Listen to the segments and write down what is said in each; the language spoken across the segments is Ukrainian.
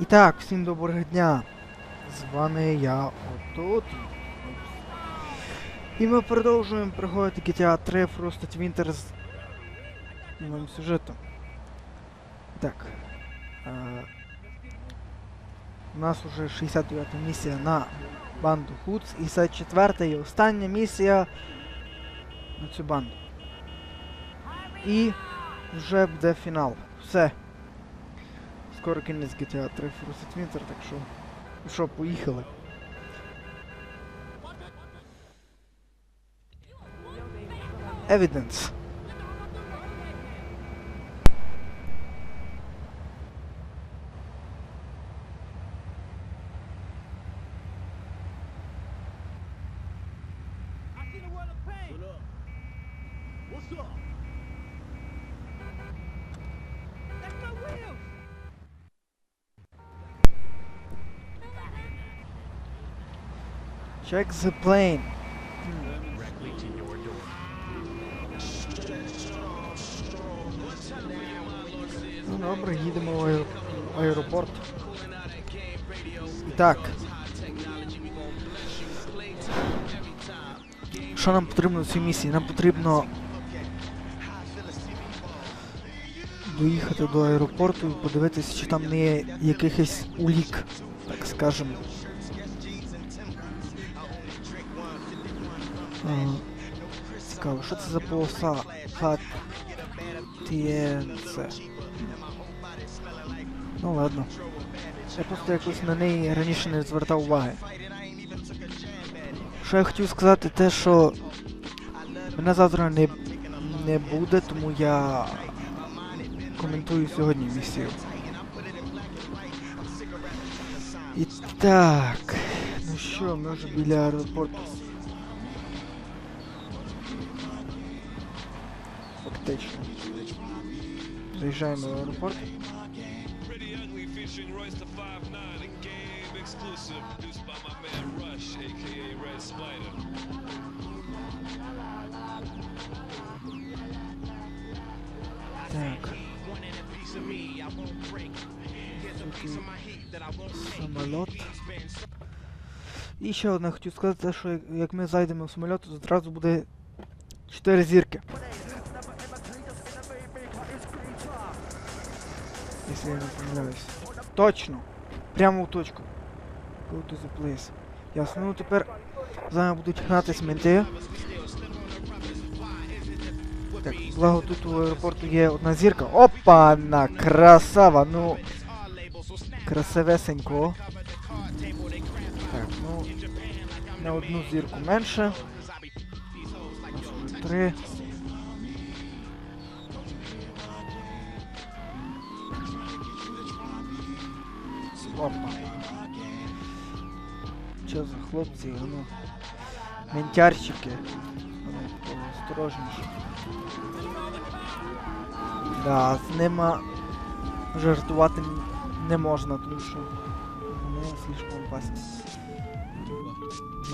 І так, всім доброго дня. З вами я отут. І ми продовжуємо проходити GTA 3 Frosted Winter з новим сюжетом. Так. Е, у нас уже 69 місія на банду Худс і 64 і остання місія на цю банду. І вже буде фінал. Все. Скоро кінець GTA 3 Frosted Winter, так що. Ну що, поїхали. Evidence. What's up? That's my wheels. Check the plane. Ну добре, їдемо в аеро- аеропорт. І так. Що нам потрібно в цій місії? Нам потрібно доїхати до аеропорту і подивитися, чи там не є якихось улік, так скажемо. Цікаво, що це за полоса? ХТНЦ. Ну ладно. Я просто якось на неї раніше не звертав уваги. Що я хотів сказати, те, що мене завтра не, не буде, тому я коментую сьогодні місію. І так. Ну що, ми вже біля аеропорту. Rush, aka Red Spider. Так. Самоліт. І ще одне хотів сказати, що як- ми зайдемо в самоліт, то зразу буде 4 зірки. Якщо я не помиляюсь. Точно! Прямо в точку. Go to the place. Ясно, ну тепер з нами будуть гнатись менти. Так, благо тут у аеропорту є одна зірка. Опа, на красава, ну. Красивесенько. Так, ну. На одну зірку менше. Три. Опа. Що за хлопці, ну. Ментярщики. Ну, осторожніше. Да, з ними жартувати не можна, тому що вони слишком опасні.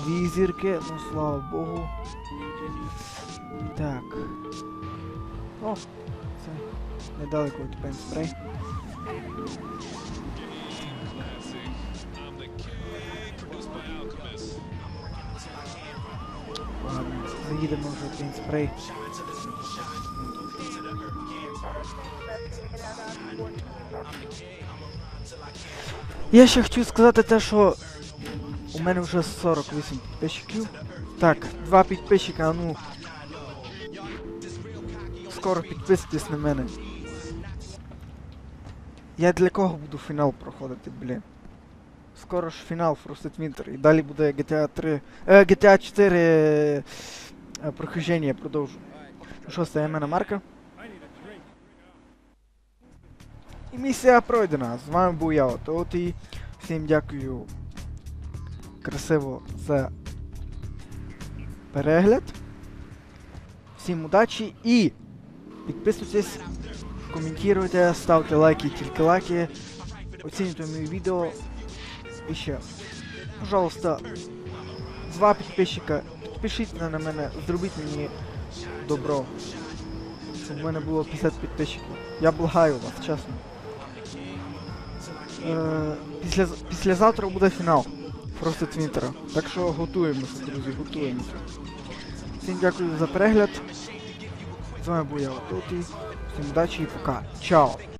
Дві зірки, ну слава Богу. Так. О, це недалеко від пенспрей. Заїдемо вже в пенспрей. Я ще хотів сказати те, що у мене вже 48 підписчиків. Так, два підписчика, ну. Скоро підписуйтесь на мене. Я для кого буду фінал проходити, блін? Скоро ж фінал Frosted Winter. І далі буде GTA 3. Е, GTA 4 е, е, прохождення продовжу. Що, стає марка? І місія пройдена. З вами був я, от і всім дякую красиво за перегляд. Всім удачі і підписуйтесь, коментуйте, ставте лайки, тільки лайки, оцінюйте мої відео. І ще, пожалуйста, два підписчика, підпишіться на мене, зробіть мені добро. Щоб в мене було 50 підписчиків. Я благаю вас, чесно. Е, після, післязавтра буде фінал Фрости Твінтера. Так що готуємося, друзі, готуємося. Всім дякую за перегляд. З вами був я Отутий. Всім удачі і пока. Чао!